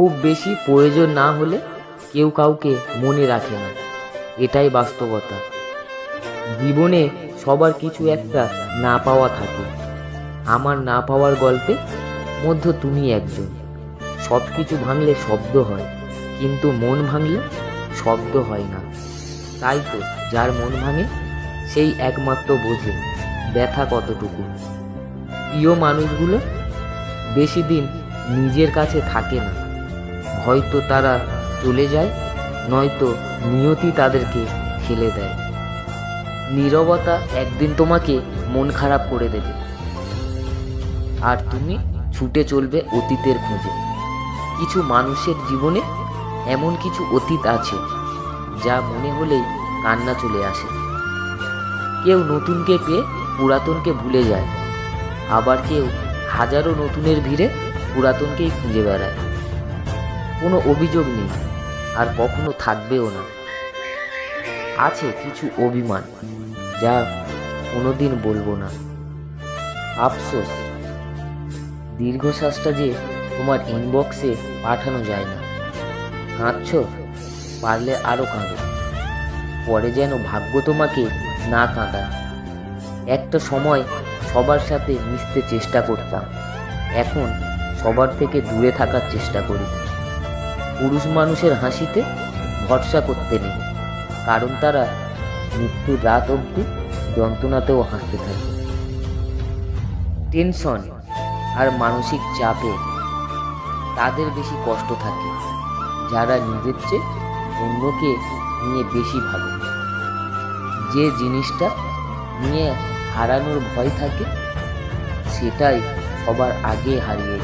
খুব বেশি প্রয়োজন না হলে কেউ কাউকে মনে রাখে না। এটাই বাস্তবতা। জীবনে সবার কিছু একটা না পাওয়া থাকে। আমার না পাওয়ার গল্পে মধ্যে তুমি একজন। সব কিছু ভাঙলে শব্দ হয়, কিন্তু মন ভাঙলে শব্দ হয় না। তাই তো যার মন ভাঙে, সেই একমাত্র বোঝে ব্যথা কতটুকু। প্রিয় মানুষগুলো বেশি দিন নিজের কাছে থাকে না। হয়তো তারা চলে যায়, নয়তো নিয়তি তাদেরকে ঠেলে দেয়। নীরবতা একদিন তোমাকে মন খারাপ করে দেবে। আর তুমি ছুটে চলবে অতীতের খোঁজে। কিছু মানুষের জীবনে এমন কিছু অতীত আছে, যা মনে হলেই কান্না চলে আসে। কেউ নতুনকে পেয়ে পুরাতনকে ভুলে যায়। আবার কেউ হাজারো নতুনের ভিড়ে পুরাতনকেই খুঁজে বেড়ায়। কোনো অভিযোগ নেই, আর কখনো থাকবেও না। আছে কিছু অভিমান, যা কোনোদিন বলব না। আফসোস, দীর্ঘশ্বাসটা যে তোমার ইনবক্সে পাঠানো যায় না। কাঁদছ, পারলে আরও কাঁদো। পরে যেন ভাগ্য তোমাকে না কাঁদায় একটা সময় সবার সাথে মিশতে চেষ্টা করতাম। এখন সবার থেকে দূরে থাকার চেষ্টা করি। পুরুষ মানুষের হাসিতে ভরসা করতে নেই, কারণ তারা মৃত্যুর রাত অবধি যন্ত্রণাতেও হাসতে থাকে। টেনশন আর মানসিক চাপে তাদের বেশি কষ্ট থাকে, যারা নিজের চেয়ে অন্যকে নিয়ে বেশি ভাবে যে জিনিসটা নিয়ে হারানোর ভয় থাকে, সেটাই সবার আগে হারিয়ে